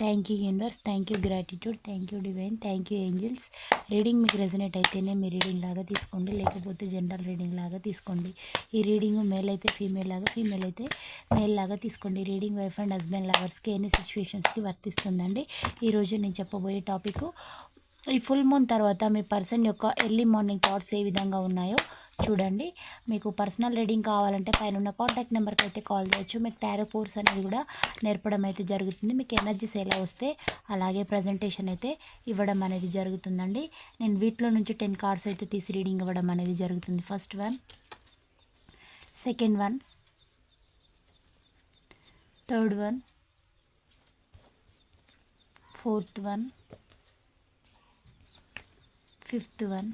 thank you universe thank you gratitude thank you divine thank you angels reading మీకు resonate అయితేనే మీ reading లాగా తీసుకోండి. లేకపోతే జనరల్ రీడింగ్ లాగా తీసుకోండి. ఈ రీడింగ్ మేల్ అయితే ఫీమేల్ లాగా ఫీమేల్ అయితే మేల్ లాగా తీసుకోండి. రీడింగ్ వైఫ్ అండ్ హస్బెండ్ లవర్స్కి ఎన్ని సిచ్యువేషన్స్కి వర్తిస్తుందండి? ఈరోజు నేను చెప్పబోయే టాపిక్ ఈ ఫుల్ మూన్ తర్వాత మీ పర్సన్ యొక్క ఎర్లీ మార్నింగ్ థాట్స్ ఏ విధంగా ఉన్నాయో చూడండి. మీకు పర్సనల్ రీడింగ్ కావాలంటే పైన ఉన్న కాంటాక్ట్ నెంబర్కి అయితే కాల్ చేయొచ్చు. మీకు టారో కోర్స్ అనేది కూడా నేర్పడం అయితే జరుగుతుంది. మీకు ఎనర్జీస్ ఎలా వస్తే అలాగే ప్రజెంటేషన్ అయితే ఇవ్వడం అనేది జరుగుతుందండి. నేను వీటిలో నుంచి టెన్ కార్డ్స్ అయితే తీసి రీడింగ్ ఇవ్వడం అనేది జరుగుతుంది. First one second one third one fourth one fifth one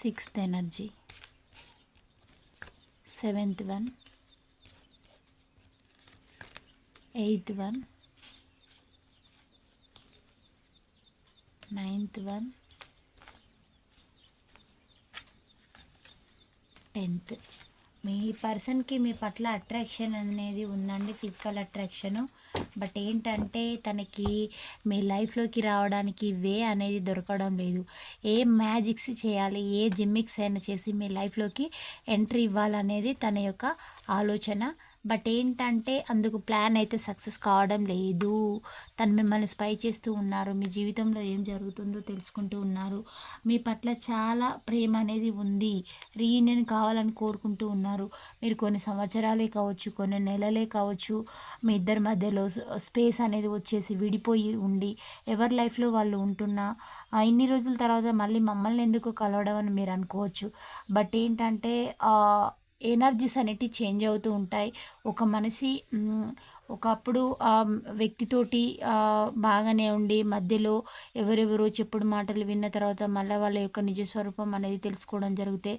sixth energy. Seventh one. Eighth one. Ninth one. Tenth. మీ పర్సన్కి మీ పట్ల అట్రాక్షన్ అనేది ఉందండి ఫిజికల్ అట్రాక్షను. బట్ ఏంటంటే తనకి మీ లైఫ్లోకి రావడానికి వే అనేది దొరకడం లేదు. ఏ మ్యాజిక్స్ చేయాలి ఏ జిమ్మిక్స్ అయినా చేసి మీ లైఫ్లోకి ఎంట్రీ ఇవ్వాలనేది తన యొక్క ఆలోచన. బట్ ఏంటంటే అందుకు ప్లాన్ అయితే సక్సెస్ కావడం లేదు. తను మిమ్మల్ని స్పై చేస్తూ ఉన్నారు. మీ జీవితంలో ఏం జరుగుతుందో తెలుసుకుంటూ ఉన్నారు. మీ పట్ల చాలా ప్రేమ అనేది ఉంది. రీయూనియన్ కావాలని కోరుకుంటూ ఉన్నారు. మీరు కొన్ని సంవత్సరాలే కావచ్చు కొన్ని నెలలే కావచ్చు మీ ఇద్దరి మధ్యలో స్పేస్ అనేది వచ్చేసి విడిపోయి ఉండి ఎవరి లైఫ్లో వాళ్ళు ఉంటున్నా ఇన్ని రోజుల తర్వాత మళ్ళీ మమ్మల్ని ఎందుకు కలవడం అని మీరు అనుకోవచ్చు. బట్ ఏంటంటే ఎనర్జీస్ అనేటివి చేంజ్ అవుతూ ఉంటాయి. ఒక మనిషి ఒకప్పుడు ఆ వ్యక్తితోటి బాగానే ఉండి మధ్యలో ఎవరెవరో చెప్పుడు మాటలు విన్న తర్వాత మళ్ళీ వాళ్ళ యొక్క నిజ స్వరూపం అనేది తెలుసుకోవడం జరిగితే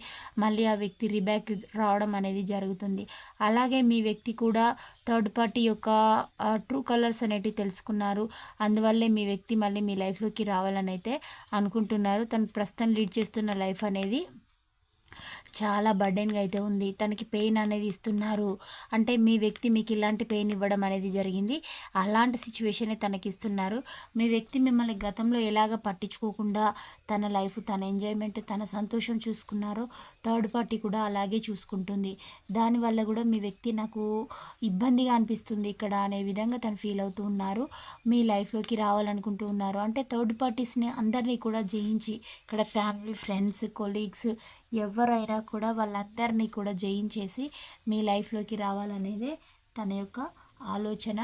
మళ్ళీ ఆ వ్యక్తి రిబ్యాక్ రావడం అనేది జరుగుతుంది. అలాగే మీ వ్యక్తి కూడా థర్డ్ పార్టీ యొక్క ట్రూ కలర్స్ అనేటివి తెలుసుకున్నారు. అందువల్లే మీ వ్యక్తి మళ్ళీ మీ లైఫ్లోకి రావాలని అయితే అనుకుంటున్నారు. తను ప్రస్తుతం లీడ్ చేస్తున్న లైఫ్ అనేది చాలా బర్డెన్గా అయితే ఉంది. తనకి పెయిన్ అనేది ఇస్తున్నారు. అంటే మీ వ్యక్తి మీకు ఇలాంటి పెయిన్ ఇవ్వడం అనేది జరిగింది. అలాంటి సిచ్యువేషనే తనకి ఇస్తున్నారు. మీ వ్యక్తి మిమ్మల్ని గతంలో ఎలాగ పట్టించుకోకుండా తన లైఫ్ తన ఎంజాయ్మెంట్ తన సంతోషం చూసుకున్నారో థర్డ్ పార్టీ కూడా అలాగే చూసుకుంటుంది. దానివల్ల కూడా మీ వ్యక్తి నాకు ఇబ్బందిగా అనిపిస్తుంది ఇక్కడ అనే విధంగా తను ఫీల్ అవుతూ ఉన్నారు. మీ లైఫ్లోకి రావాలనుకుంటూ ఉన్నారు. అంటే థర్డ్ పార్టీస్ని అందరినీ కూడా జయించి ఇక్కడ ఫ్యామిలీ ఫ్రెండ్స్ కొలీగ్స్ ఎవరు ఎవరైనా కూడా వాళ్ళందరినీ కూడా జయించేసి మీ లైఫ్లోకి రావాలనేదే తన యొక్క ఆలోచన.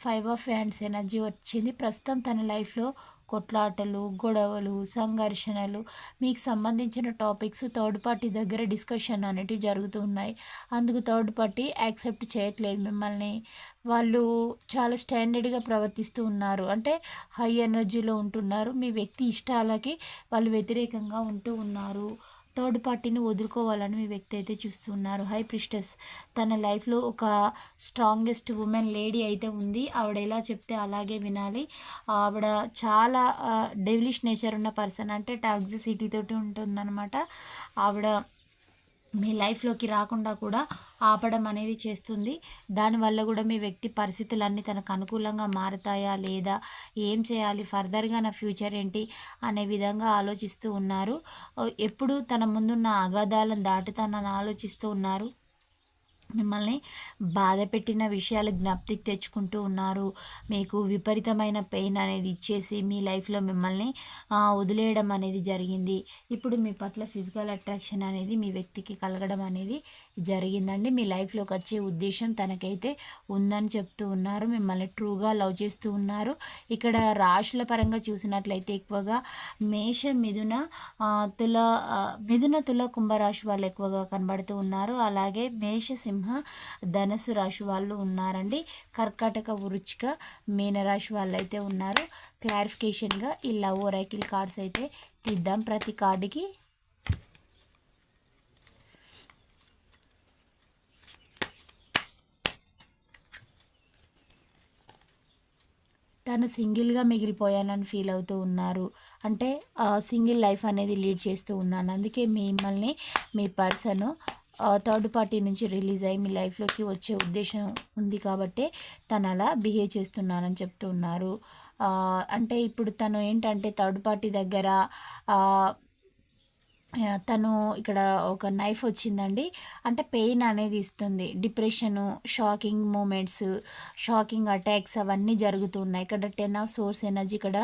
ఫైవ్ ఆఫ్ హ్యాండ్స్ ఎనర్జీ వచ్చింది. ప్రస్తుతం తన లైఫ్లో కొట్లాటలు గొడవలు సంఘర్షణలు మీకు సంబంధించిన టాపిక్స్ థర్డ్ పార్టీ దగ్గర డిస్కషన్ అనేటివి జరుగుతూ ఉన్నాయి. అందుకు థర్డ్ పార్టీ యాక్సెప్ట్ చేయట్లేదు మిమ్మల్ని. వాళ్ళు చాలా స్టాండర్డ్గా ప్రవర్తిస్తూ ఉన్నారు. అంటే హై ఎనర్జీలో ఉంటున్నారు. మీ వ్యక్తి ఇష్టాలకి వాళ్ళు వ్యతిరేకంగా ఉంటూ ఉన్నారు. థర్డ్ పార్టీని వదులుకోవాలని మీ వ్యక్తి అయితే చూస్తున్నారు. High priestess. తన లైఫ్లో ఒక స్ట్రాంగెస్ట్ ఉమెన్ లేడీ అయితే ఉంది. ఆవిడ ఎలా చెప్తే అలాగే వినాలి. ఆవిడ చాలా డెవిలిష్ నేచర్ ఉన్న పర్సన్. అంటే టాక్సిసిటీ తోటి ఉంటుందన్నమాట. ఆవిడ మీ లైఫ్లోకి రాకుండా కూడా ఆపడం అనేది చేస్తుంది. దానివల్ల కూడా మీ వ్యక్తి పరిస్థితులన్నీ తనకు అనుకూలంగా మారుతాయా లేదా? ఏం చేయాలి? ఫర్దర్గా నా ఫ్యూచర్ ఏంటి? అనే విధంగా ఆలోచిస్తూ ఉన్నారు. ఎప్పుడు తన ముందున్న అగాధాలను దాటుతానని ఆలోచిస్తూ ఉన్నారు. మిమ్మల్ని బాధ పెట్టిన విషయాలు జ్ఞప్తికి తెచ్చుకుంటూ ఉన్నారు. మీకు విపరీతమైన పెయిన్ అనేది ఇచ్చేసి మీ లైఫ్లో మిమ్మల్ని వదిలేయడం అనేది జరిగింది. ఇప్పుడు మీ పట్ల ఫిజికల్ అట్రాక్షన్ అనేది మీ వ్యక్తికి కలగడం అనేది జరిగిందండి. మీ లైఫ్లోకి వచ్చే ఉద్దేశం తనకైతే ఉందని చెప్తూ ఉన్నారు. మిమ్మల్ని ట్రూగా లవ్ చేస్తూ ఉన్నారు. ఇక్కడ రాశుల పరంగా చూసినట్లయితే ఎక్కువగా మేష మిథున తుల మిథున తుల కుంభరాశి వాళ్ళు ఎక్కువగా కనబడుతూ ఉన్నారు. అలాగే మేష సింహ ధనసు రాశి వాళ్ళు ఉన్నారండి. కర్కాటక వృచ్చిక మీనరాశి వాళ్ళు అయితే ఉన్నారు. క్లారిఫికేషన్గా ఈ లవ్ ఒరైకిల్ కార్డ్స్ అయితే తీద్దాం ప్రతి కార్డుకి. తను సింగిల్గా మిగిలిపోయానని ఫీల్ అవుతూ ఉన్నారు. అంటే సింగిల్ లైఫ్ అనేది లీడ్ చేస్తూ ఉన్నాను. అందుకే మిమ్మల్ని మీ పర్సన్ థర్డ్ పార్టీ నుంచి రిలీజ్ అయ్యి మీ లైఫ్లోకి వచ్చే ఉద్దేశం ఉంది కాబట్టి తను అలా బిహేవ్ చేస్తున్నానని చెప్తున్నారు అంటే ఇప్పుడు తను ఏంటంటే థర్డ్ పార్టీ దగ్గర తను ఇక్కడ ఒక నైఫ్ వచ్చిందండి. అంటే పెయిన్ అనేది ఇస్తుంది. Depression shocking moments shocking attacks అవన్నీ జరుగుతున్నాయి ఇక్కడ టెన్ ఆఫ్ సోర్స్ ఎనర్జీ ఇక్కడ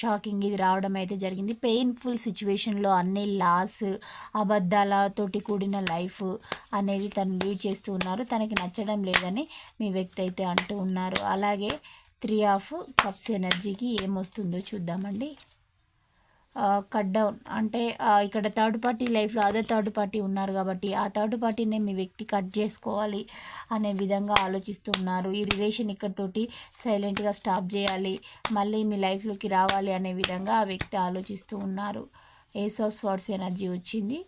షాకింగ్ ఇది రావడం అయితే జరిగింది. పెయిన్ఫుల్ సిచ్యువేషన్లో అన్ని లాస్ అబద్ధాలతోటి కూడిన లైఫ్ అనేది తను లీడ్ చేస్తూ ఉన్నారు. తనకి నచ్చడం లేదని మీ వ్యక్తి అయితే అంటూ ఉన్నారు. అలాగే త్రీ ఆఫ్ కప్స్ ఎనర్జీకి ఏమొస్తుందో చూద్దామండి. కట్ డౌన్ అంటే ఇక్కడ థర్డ్ పార్టీ లైఫ్లో అదర్ థర్డ్ పార్టీ ఉన్నారు కాబట్టి ఆ థర్డ్ పార్టీనే మీ వ్యక్తి కట్ చేసుకోవాలి అనే విధంగా ఆలోచిస్తున్నారు ఈ రిలేషన్ ఇక్కడతోటి సైలెంట్గా స్టాప్ చేయాలి మళ్ళీ మీ లైఫ్లోకి రావాలి అనే విధంగా ఆ వ్యక్తి ఆలోచిస్తూ ఉన్నారు. ఏస్ ఆఫ్ స్వాట్స్ ఎనర్జీ వచ్చింది.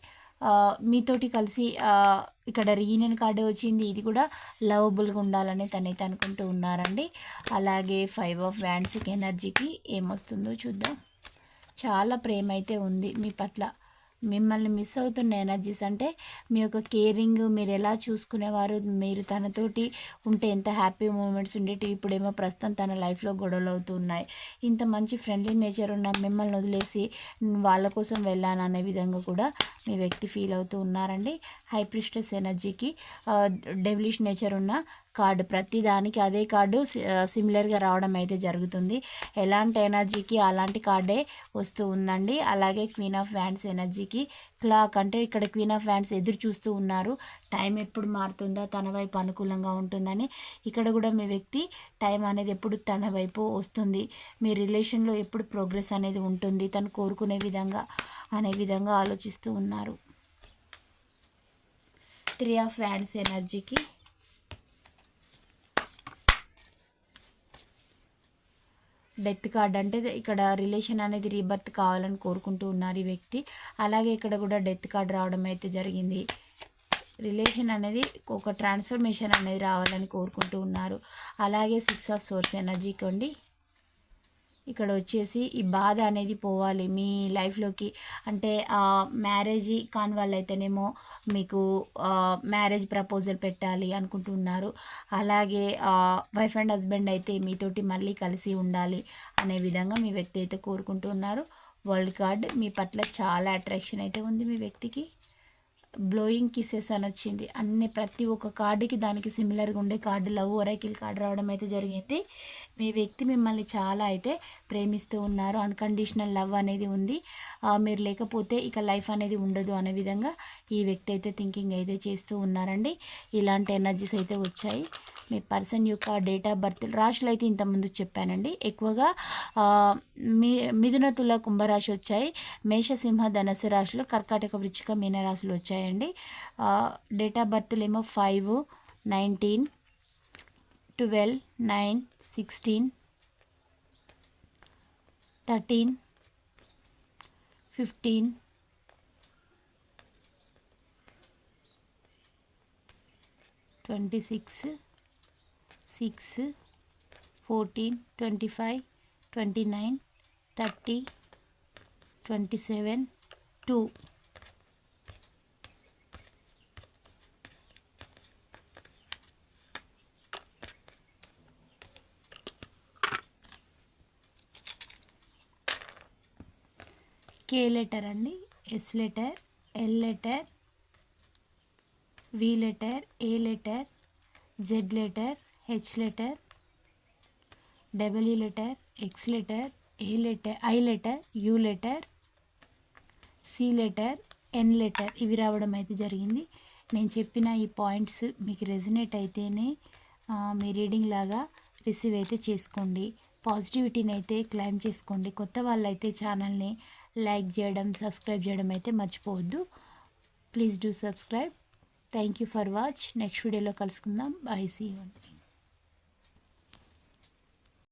మీతోటి కలిసి ఇక్కడ రీయూనియన్ కార్డే వచ్చింది. ఇది కూడా లవబుల్గా ఉండాలని తనైతే అనుకుంటూ ఉన్నారండి. అలాగే ఫైవ్ ఆఫ్ వ్యాండ్స్కి ఎనర్జీకి ఏమొస్తుందో చూద్దాం. చాలా ప్రేమ అయితే ఉంది మీ పట్ల. మిమ్మల్ని మిస్ అవుతున్న ఎనర్జీస్ అంటే మీ యొక్క కేరింగ్ మీరు ఎలా చూసుకునేవారు? మీరు తనతోటి ఉంటే ఎంత హ్యాపీ మూమెంట్స్ ఉండేటివి? ఇప్పుడేమో ప్రస్తుతం తన లైఫ్లో గొడవలు అవుతున్నాయి ఇంత మంచి ఫ్రెండ్లీ నేచర్ ఉన్న మిమ్మల్ని వదిలేసి వాళ్ళ కోసం వెళ్ళాను అనే విధంగా కూడా మీ వ్యక్తి ఫీల్ అవుతూ ఉన్నారండి. హైప్రిస్టెస్ ఎనర్జీకి డెవిలిష్ నేచర్ ఉన్న కార్డు ప్రతిదానికి అదే కార్డు సిమిలర్గా రావడం అయితే జరుగుతుంది. ఎలాంటి ఎనర్జీకి అలాంటి కార్డే వస్తూ ఉందండి. అలాగే క్వీన్ ఆఫ్ వ్యాండ్స్ ఎనర్జీకి క్లాక్ అంటే ఇక్కడ క్వీన్ ఆఫ్ వ్యాండ్స్ ఎదురు చూస్తూ ఉన్నారు. టైం ఎప్పుడు మారుతుందా తన వైపు అనుకూలంగా ఉంటుందని. ఇక్కడ కూడా మీ వ్యక్తి టైం అనేది ఎప్పుడు తన వైపు వస్తుంది. మీ రిలేషన్లో ఎప్పుడు ప్రోగ్రెస్ అనేది ఉంటుంది. తను కోరుకునే విధంగా అనే విధంగా ఆలోచిస్తూ ఉన్నారు. త్రీ ఆఫ్ వ్యాండ్స్ ఎనర్జీకి డెత్ కార్డ్ అంటే ఇక్కడ రిలేషన్ అనేది రీబర్త్ కావాలని కోరుకుంటూ ఉన్నారు ఈ వ్యక్తి. అలాగే ఇక్కడ కూడా డెత్ కార్డ్ రావడం అయితే జరిగింది. రిలేషన్ అనేది ఒక ట్రాన్స్ఫర్మేషన్ అనేది రావాలని కోరుకుంటూ ఉన్నారు. అలాగే సిక్స్ ఆఫ్ సోర్స్ ఎనర్జీ కొండి ఇక్కడ వచ్చేసి ఈ బాధ అనేది పోవాలి మీ లైఫ్లోకి అంటే మ్యారేజ్ కాని వాళ్ళైతేనేమో మీకు మ్యారేజ్ ప్రపోజల్ పెట్టాలి అనుకుంటున్నారు. అలాగే వైఫ్ అండ్ హస్బెండ్ అయితే మీతోటి మళ్ళీ కలిసి ఉండాలి అనే విధంగా మీ వ్యక్తి అయితే కోరుకుంటున్నారు. వరల్డ్ కార్డ్ మీ పట్ల చాలా అట్రాక్షన్ అయితే ఉంది మీ వ్యక్తికి. బ్లోయింగ్ కిసెస్ అని వచ్చింది. అన్ని ప్రతి ఒక్క కార్డుకి దానికి సిమిలర్గా ఉండే కార్డు లవ్ ఒరైకిల్ కార్డు రావడం అయితే జరిగింది. మీ వ్యక్తి మిమ్మల్ని చాలా అయితే ప్రేమిస్తూ ఉన్నారు. అన్కండిషనల్ లవ్ అనేది ఉంది. మీరు లేకపోతే ఇక లైఫ్ అనేది ఉండదు అనే విధంగా ఈ వ్యక్తి అయితే థింకింగ్ అయితే చేస్తూ ఉన్నారండి. ఇలాంటి ఎనర్జీస్ అయితే వచ్చాయి. మీ పర్సన్ యొక్క డేట్ ఆఫ్ బర్త్ రాశులు అయితే ఇంతకుముందు చెప్పానండి. ఎక్కువగా మీ మిథున తుల కుంభరాశి వచ్చాయి. మేషసింహ ధనసు రాశులు కర్కాటక వృచ్చిక మీనరాశులు వచ్చాయండి. డేట్ ఆఫ్ బర్త్లు ఏమో five nineteen twelve nine sixteen thirteen fifteen twenty six six fourteen twenty five twenty nine thirty twenty seven two. K letter అండి. S letter L letter V letter A letter Z letter H letter W letter X letter A letter I letter U letter C letter N letter ఇవి రావడం అయితే జరిగింది. నేను చెప్పిన ఈ points మీకు resonate అయితేనే మీ రీడింగ్ లాగా రిసీవ్ అయితే చేసుకోండి. పాజిటివిటీని అయితే క్లైమ్ చేసుకోండి. కొత్త వాళ్ళైతే ఛానల్ని లైక్ చేయడం సబ్స్క్రైబ్ చేయడం అయితే మర్చిపోవద్దు. Please do subscribe thank you for watch next వీడియోలో కలుసుకుందాం. Bye see you